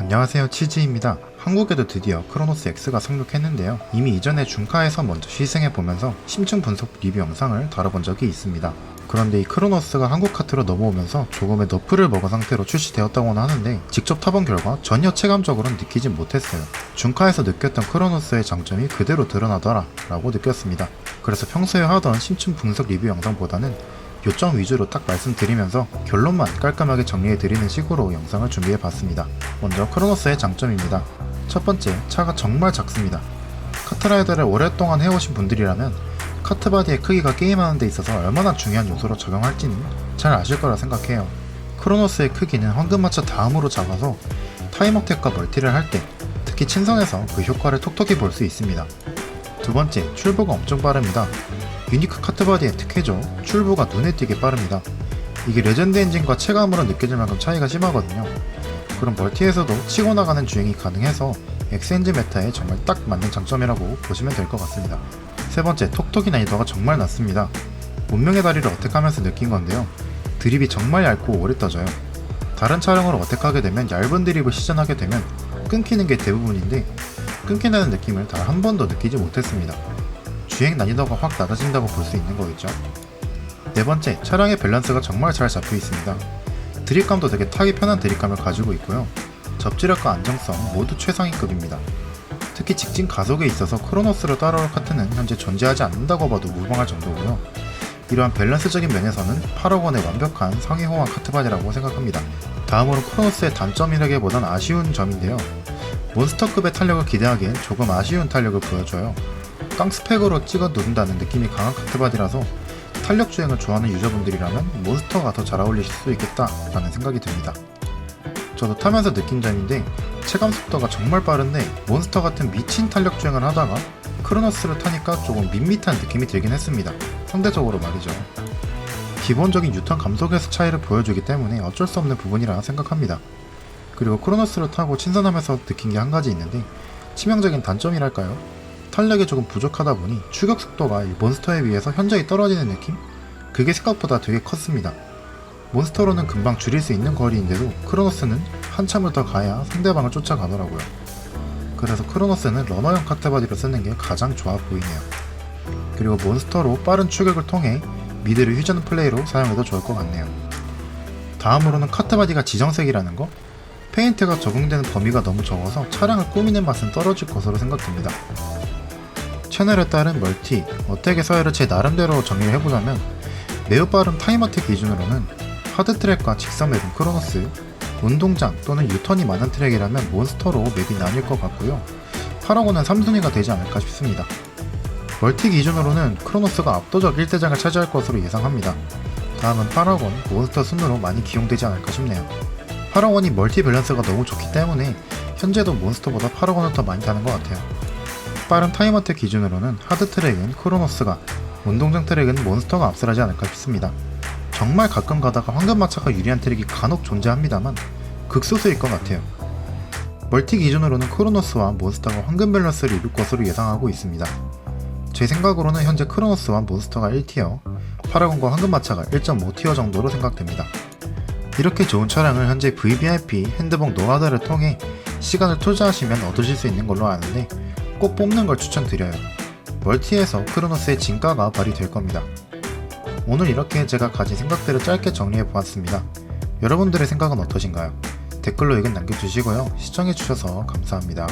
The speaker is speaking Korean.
안녕하세요 치즈입니다. 한국에도 드디어 크로노스 X가 상륙했는데요. 이미 이전에 중카에서 먼저 시승해 보면서 심층 분석 리뷰 영상을 다뤄본 적이 있습니다. 그런데 이 크로노스가 한국 카트로 넘어오면서 조금의 너프를 먹은 상태로 출시되었다고는 하는데 직접 타본 결과 전혀 체감적으로는 느끼진 못했어요. 중카에서 느꼈던 크로노스의 장점이 그대로 드러나더라 라고 느꼈습니다. 그래서 평소에 하던 심층 분석 리뷰 영상보다는 요점 위주로 딱 말씀드리면서 결론만 깔끔하게 정리해드리는 식으로 영상을 준비해봤습니다. 먼저 크로노스의 장점입니다. 첫 번째, 차가 정말 작습니다. 카트라이더를 오랫동안 해오신 분들이라면 카트바디의 크기가 게임하는 데 있어서 얼마나 중요한 요소로 적용할지는 잘 아실 거라 생각해요. 크로노스의 크기는 황금마차 다음으로 작아서 타임어택과 멀티를 할 때 특히 친선에서 그 효과를 톡톡히 볼 수 있습니다. 두 번째, 출보가 엄청 빠릅니다. 유니크 카트바디의 특혜죠. 출보가 눈에 띄게 빠릅니다. 이게 레전드 엔진과 체감으로 느껴질 만큼 차이가 심하거든요. 그럼 멀티에서도 치고 나가는 주행이 가능해서 엑스엔진 메타에 정말 딱 맞는 장점이라고 보시면 될 것 같습니다. 세 번째, 톡톡이 난이도가 정말 낮습니다. 운명의 다리를 어택하면서 느낀 건데요. 드립이 정말 얇고 오래 떠져요. 다른 차량으로 어택하게 되면 얇은 드립을 시전하게 되면 끊기는 게 대부분인데 끊긴다는 느낌을 단 한 번도 느끼지 못했습니다. 주행 난이도가 확 낮아진다고 볼 수 있는 거겠죠. 네 번째, 차량의 밸런스가 정말 잘 잡혀 있습니다. 드립감도 되게 타기 편한 드립감을 가지고 있고요. 접지력과 안정성 모두 최상위급입니다. 특히 직진 가속에 있어서 크로노스를 따라올 카트는 현재 존재하지 않는다고 봐도 무방할 정도고요. 이러한 밸런스적인 면에서는 8억 원의 완벽한 상위 호환 카트바디라고 생각합니다. 다음으로 크로노스의 단점이라기보단 아쉬운 점인데요. 몬스터급의 탄력을 기대하기엔 조금 아쉬운 탄력을 보여줘요. 깡스펙으로 찍어 누른다는 느낌이 강한 카트바디라서 탄력 주행을 좋아하는 유저분들이라면 몬스터가 더 잘 어울리실 수 있겠다라는 생각이 듭니다. 저도 타면서 느낀 점인데 체감 속도가 정말 빠른데 몬스터 같은 미친 탄력 주행을 하다가 크로노스를 타니까 조금 밋밋한 느낌이 들긴 했습니다. 상대적으로 말이죠. 기본적인 유턴 감속에서 차이를 보여주기 때문에 어쩔 수 없는 부분이라 생각합니다. 그리고 크로노스를 타고 친선하면서 느낀 게 한 가지 있는데 치명적인 단점이랄까요? 탄력이 조금 부족하다 보니 추격 속도가 이 몬스터에 비해서 현저히 떨어지는 느낌? 그게 생각보다 되게 컸습니다. 몬스터로는 금방 줄일 수 있는 거리인데도 크로노스는 한참을 더 가야 상대방을 쫓아가더라고요. 그래서 크로노스는 러너형 카트바디로 쓰는 게 가장 좋아 보이네요. 그리고 몬스터로 빠른 추격을 통해 미드를 휘저는 플레이로 사용해도 좋을 것 같네요. 다음으로는 카트바디가 지정색이라는 거? 페인트가 적용되는 범위가 너무 적어서 차량을 꾸미는 맛은 떨어질 것으로 생각됩니다. 채널에 따른 멀티, 어택의 서열을 제 나름대로 정리를 해보자면 매우 빠른 타임어택 기준으로는 하드트랙과 직선 맵은 크로노스, 운동장 또는 유턴이 많은 트랙이라면 몬스터로 맵이 나뉠 것 같고요. 파라곤은 3순위가 되지 않을까 싶습니다. 멀티 기준으로는 크로노스가 압도적 1대장을 차지할 것으로 예상합니다. 다음은 파라곤, 몬스터 순으로 많이 기용되지 않을까 싶네요. 파라곤이 멀티 밸런스가 너무 좋기 때문에 현재도 몬스터보다 파라곤을 더 많이 타는 것 같아요. 빠른 타임어택 기준으로는 하드 트랙은 크로노스가, 운동장 트랙은 몬스터가 앞서하지 않을까 싶습니다. 정말 가끔 가다가 황금마차가 유리한 트랙이 간혹 존재합니다만 극소수일 것 같아요. 멀티 기준으로는 크로노스와 몬스터가 황금 밸런스를 이룰 것으로 예상하고 있습니다. 제 생각으로는 현재 크로노스와 몬스터가 1티어, 파라곤과 황금마차가 1.5티어 정도로 생각됩니다. 이렇게 좋은 차량을 현재 VVIP 핸드봉 노하드를 통해 시간을 투자하시면 얻으실 수 있는 걸로 아는데 꼭 뽑는 걸 추천드려요. 멀티에서 크로노스의 진가가 발휘될 겁니다. 오늘 이렇게 제가 가진 생각들을 짧게 정리해 보았습니다. 여러분들의 생각은 어떠신가요? 댓글로 의견 남겨주시고요. 시청해주셔서 감사합니다.